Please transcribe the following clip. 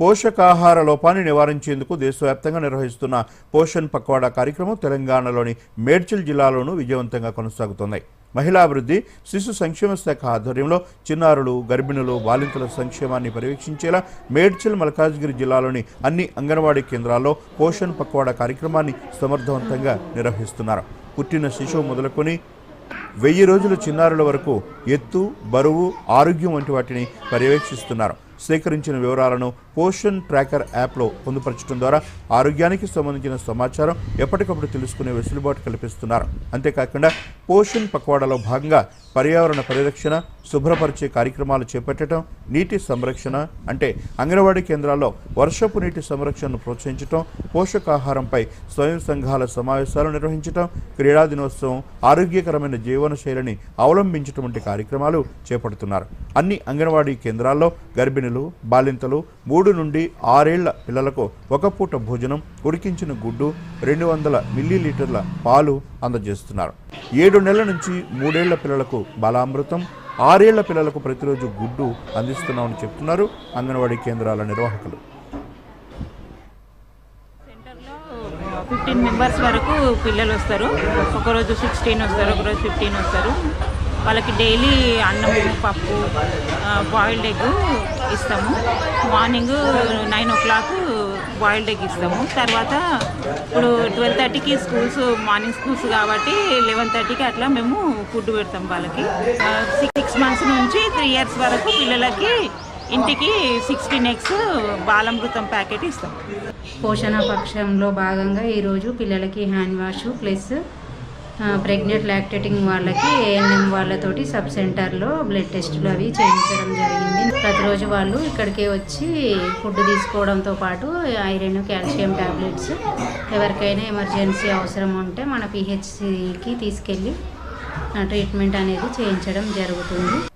పోషకాహార లోపాన్ని నివారించేందుకు దేశవ్యాప్తంగా నిర్వహిస్తున్న పోషణ్ పక్వాడా కార్యక్రమం తెలంగాణలోని మేడ్చల్ జిల్లాలోనూ విజయవంతంగా కొనసాగుతున్నాయి మహిళాభివృద్ధి శిశు సంక్షేమ శాఖ ఆధ్వర్యంలో చిన్నారులు గర్భిణులు బాలింతల సంక్షేమాన్ని పర్యవేక్షించేలా మేడ్చల్ మల్కాజ్గిరి జిల్లాలోని అన్ని అంగన్వాడీ కేంద్రాల్లో పోషణ్ పక్వాడా కార్యక్రమాన్ని సమర్థవంతంగా నిర్వహిస్తున్నారు. పుట్టిన శిశువు మొదలుకొని వెయ్యి రోజుల చిన్నారుల వరకు ఎత్తు బరువు ఆరోగ్యం వంటి వాటిని పర్యవేక్షిస్తున్నారు. సేకరించిన వివరాలను పోషన్ ట్రాకర్ యాప్లో పొందుపరచడం ద్వారా ఆరోగ్యానికి సంబంధించిన సమాచారం ఎప్పటికప్పుడు తెలుసుకునే వెసులుబాటు కల్పిస్తున్నారు. అంతేకాకుండా పోషన్ పక్వాడాలో భాగంగా పర్యావరణ పరిరక్షణ శుభ్రపరిచే కార్యక్రమాలు చేపట్టడం నీటి సంరక్షణ అంటే అంగన్వాడీ కేంద్రాల్లో వర్షపు నీటి సంరక్షణను ప్రోత్సహించడం పోషకాహారంపై స్వయం సంఘాల సమావేశాలు నిర్వహించడం క్రీడా దినోత్సవం ఆరోగ్యకరమైన జీవన శైలిని అవలంబించడం వంటి కార్యక్రమాలు చేపడుతున్నారు. అన్ని అంగన్వాడీ కేంద్రాల్లో గర్భిణులు బాలింతలు మూడు నుండి ఆరేళ్ళ పిల్లలకు ఒక పూట భోజనం ఉడికించిన గుడ్డు రెండు వందల మిల్లీలీటర్ల పాలు అందజేస్తున్నారు. ఏడు నెలల నుంచి మూడేళ్ళ పిల్లలకు బలామృతం ఆరేళ్ళ పిల్లలకు ప్రతిరోజు గుడ్డు అందిస్తున్నామని చెప్తున్నారు అంగన్వాడీ కేంద్రాల నిర్వాహకులు. ఫిఫ్టీన్ మెంబర్స్ వరకు పిల్లలు వస్తారు. ఒకరోజు సిక్స్టీన్ వస్తారు ఒకరోజు ఫిఫ్టీన్ వస్తారు. వాళ్ళకి డైలీ అన్నం పప్పు బాయిల్డ్ ఎగ్ ఇస్తాము. Morning nine o'clock boiled egg ఇస్తాము. తర్వాత ఇప్పుడు ట్వెల్వ్ థర్టీకి స్కూల్స్ మార్నింగ్ స్కూల్స్ కాబట్టి లెవెన్ థర్టీకి అట్లా మేము ఫుడ్ పెడతాం వాళ్ళకి. సిక్స్ మంత్స్ నుంచి త్రీ ఇయర్స్ వరకు పిల్లలకి ఇంటికి సిక్స్టీన్ ఎగ్స్ బాలమృతం ప్యాకెట్ ఇస్తాం. పోషణ పక్షంలో భాగంగా ఈరోజు పిల్లలకి hand wash plus pregnant lactating వాళ్ళకి ఏఎన్ఎం వాళ్ళతోటి సబ్ సెంటర్లో బ్లడ్ టెస్టులు అవి చేయించడం జరిగింది. ప్రతిరోజు వాళ్ళు ఇక్కడికే వచ్చి ఫుడ్ తీసుకోవడంతో పాటు ఐరన్ కాల్షియం టాబ్లెట్స్ ఎవరికైనా ఎమర్జెన్సీ అవసరం ఉంటే మన పిహెచ్సికి తీసుకెళ్ళి ట్రీట్మెంట్ అనేది చేయించడం జరుగుతుంది.